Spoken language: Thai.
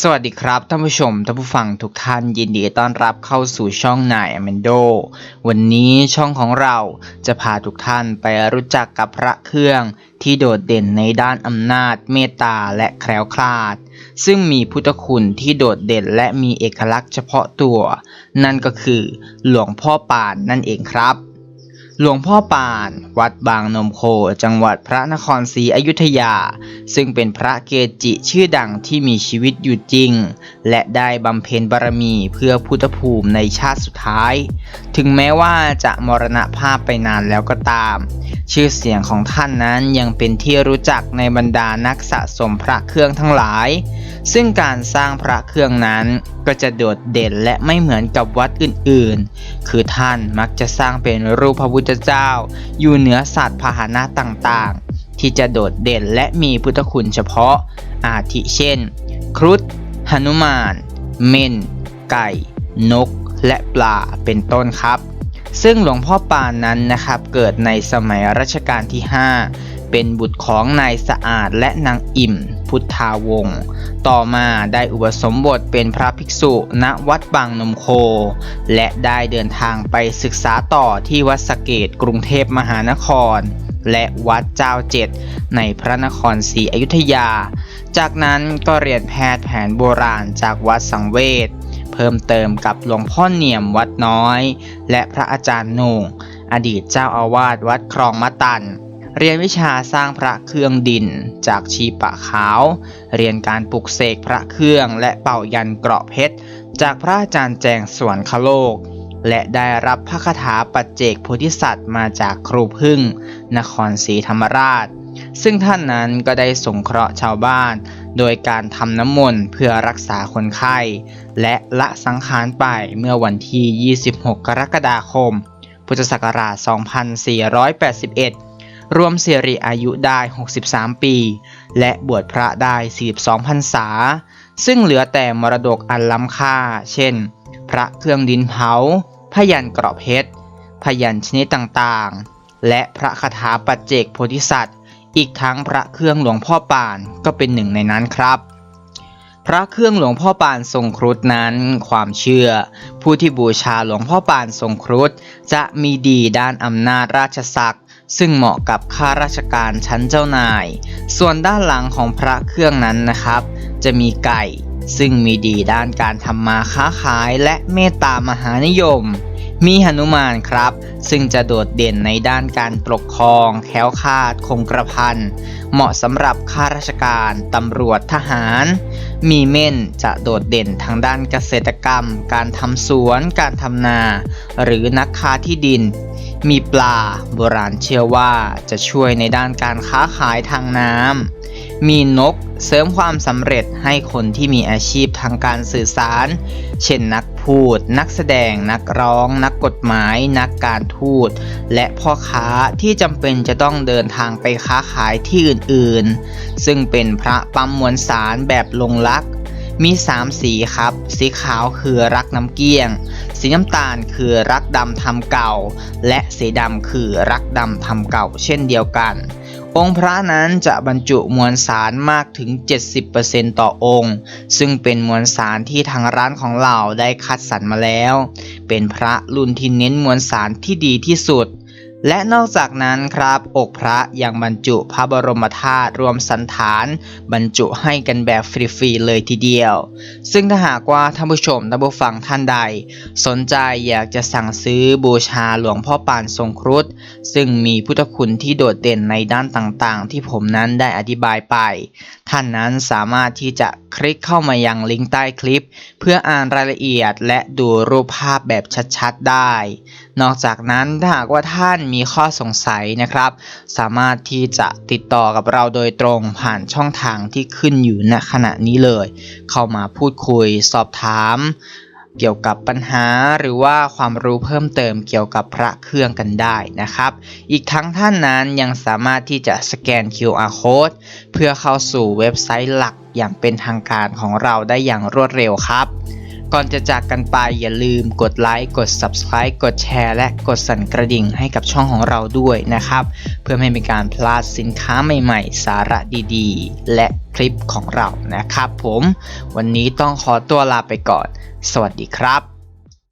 สวัสดีครับท่านผู้ชมท่านผู้ฟังทุกท่านยินดีต้อนรับเข้าสู่ช่องนายอเมนโด วันนี้ช่องของเราจะพาทุกท่านไปรู้จักกับพระเครื่องที่โดดเด่นในด้านอำนาจเมตตาและแคล้วคลาด ซึ่งมีพุทธคุณที่โดดเด่นและมีเอกลักษณ์เฉพาะตัว นั่นก็คือหลวงพ่อปานนั่นเองครับ หลวงพ่อปาน วัดบางนมโค จังหวัดพระนครศรีอยุธยา ซึ่งเป็นพระเกจิชื่อดังที่มีชีวิตอยู่จริง และได้บำเพ็ญบารมีเพื่อพุทธภูมิในชาติสุดท้าย ถึงแม้ว่าจะมรณภาพไปนานแล้วก็ตาม ชื่อเสียงของท่านนั้นยังเป็นที่รู้จักในบรรดานักสะสมพระเครื่องทั้งหลาย ซึ่งการสร้างพระเครื่องนั้น ก็จะโดดเด่นและไม่เหมือนกับวัดอื่นๆ คือท่านมักจะสร้างเป็นรูปพระพุทธเจ้า อยู่เหนือสัตว์พาหนะต่างๆ ที่จะโดดเด่นและมีพุทธคุณเฉพาะ อาทิเช่น ครุฑหนุมาน เม่น ไก่ นก และปลา เป็นต้นครับ ซึ่งหลวงพ่อปานนั้นนะครับ เกิดในสมัยรัชกาลที่ 5 เป็นบุตรของนายสะอาดและนางอิ่ม พุทธาวงศ์ต่อมาได้อุปสมบทเป็นพระภิกษุณวัดบางนมโค และได้เดินทางไปศึกษาต่อที่วัดสเกตกรุงเทพมหานคร และวัดเจ้าเจ็ดในพระนครศรีอยุธยา จากนั้นก็เรียนแพทย์แผนโบราณจากวัดสังเวชเพิ่มเติมกับหลวงพ่อเนียมวัดน้อย และพระอาจารย์หน่งอดีตเจ้าอาวาสวัดคลองมะตัน เรียนวิชาสร้างพระเครื่องดิน จากชีปะขาว เรียนการปลุกเสกพระเครื่องและเป่ายันเกราะเพชร จากพระอาจารย์แจงสวนคโลก และได้รับพระคาถาปัจเจกโพธิสัตว์มาจากครูพึ่ง นครศรีธรรมราช ซึ่งท่านนั้นก็ได้สงเคราะห์ชาวบ้าน โดยการทำน้ำมนต์เพื่อรักษาคนไข้ และละสังขารไปเมื่อวันที่ 26 กรกฎาคม พุทธศักราช 2481 รวมสิริอายุได้ 63 ปี และบวชพระได้ 42พรรษา ซึ่งเหลือแต่มรดกอันล้ำค่า เช่น พระเครื่องดินเผา พยันกรอบเพชร พยันชนิดต่างๆ และพระคาถาปัจเจกโพธิสัตว์ อีกทั้งพระเครื่องหลวงพ่อปานก็เป็นหนึ่งในนั้นครับ พระเครื่องหลวงพ่อปานทรงครุฑนั้น ความเชื่อ ผู้ที่บูชาหลวงพ่อปานทรงครุฑจะมีดีด้านอำนาจราชศักดิ์ซึ่งเหมาะกับข้าราชการชั้นเจ้านาย ส่วนด้านหลังของพระเครื่องนั้นนะครับ จะมีไก่ ซึ่งมีดีด้านการทำมาค้าขายและเมตตามหานิยม มีหนุมานครับ ซึ่งจะโดดเด่นในด้านการปกครอง แคล้วคลาด คงกระพัน เหมาะสำหรับข้าราชการ ตำรวจทหาร มีเม่นจะโดดเด่นทางด้านเกษตรกรรม การทำสวน การทำนา หรือนักค้าที่ดิน มีปลาโบราณเชื่อว่าจะช่วยในด้านการค้าขายทางน้ำ มีนกเสริมความสำเร็จให้คนที่มีอาชีพทางการสื่อสาร เช่นนักพูด นักแสดง นักร้อง นักกฎหมาย นักการทูต และพ่อค้าที่จำเป็นจะต้องเดินทางไปค้าขายที่อื่นๆ ซึ่งเป็นพระปั๊มมวลสารแบบลงลักษ มี 3 สีครับ สีขาวคือรักน้ำเกี้ยง สีน้ำตาลคือรักดำทำเก่า และสีดำคือรักดำทำเก่า เช่นเดียวกัน องค์พระนั้นจะบรรจุมวลสารมากถึง 70%ต่อองค์ ซึ่งเป็นมวลสารที่ทางร้านของเราได้คัดสรรมาแล้ว เป็นพระรุ่นที่เน้นมวลสารที่ดีที่สุด และนอกจากนั้นครับ อกพระยังบรรจุพระบรมธาตุรวมสันฐาน บรรจุให้กันแบบฟรีๆเลยทีเดียว ซึ่งถ้าหากว่าท่านผู้ชมท่านผู้ฟังท่านใด สนใจอยากจะสั่งซื้อบูชาหลวงพ่อปานทรงครุฑซึ่งมีพุทธคุณที่โดดเด่นในด้านต่างๆ ที่ผมนั้นได้อธิบายไป ท่านนั้นสามารถที่จะคลิกเข้ามายังลิงก์ใต้คลิป เพื่ออ่านรายละเอียดและดูรูปภาพแบบชัดๆได้ นอกจากนั้นถ้าหากว่าท่านมีข้อสงสัยนะครับ สามารถที่จะติดต่อกับเราโดยตรงผ่านช่องทางที่ขึ้นอยู่ณขณะนี้เลย เข้ามาพูดคุยสอบถาม เกี่ยวกับปัญหาหรือว่าความรู้เพิ่มเติมเกี่ยวกับพระเครื่องกันได้นะครับ อีกทั้งท่านนั้นยังสามารถที่จะสแกน QR code เพื่อเข้าสู่เว็บไซต์หลักอย่างเป็นทางการของเราได้อย่างรวดเร็วครับ ก่อนจะจากกันไปอย่าลืมกดไลค์กด Subscribe กดแชร์ และกดสั่นกระดิ่งให้กับช่องของเราด้วยนะครับ เพื่อไม่เป็นการพลาดสินค้าใหม่ๆ สาระดีๆ และคลิปของเรานะครับผม วันนี้ต้องขอตัวลาไปก่อน สวัสดีครับ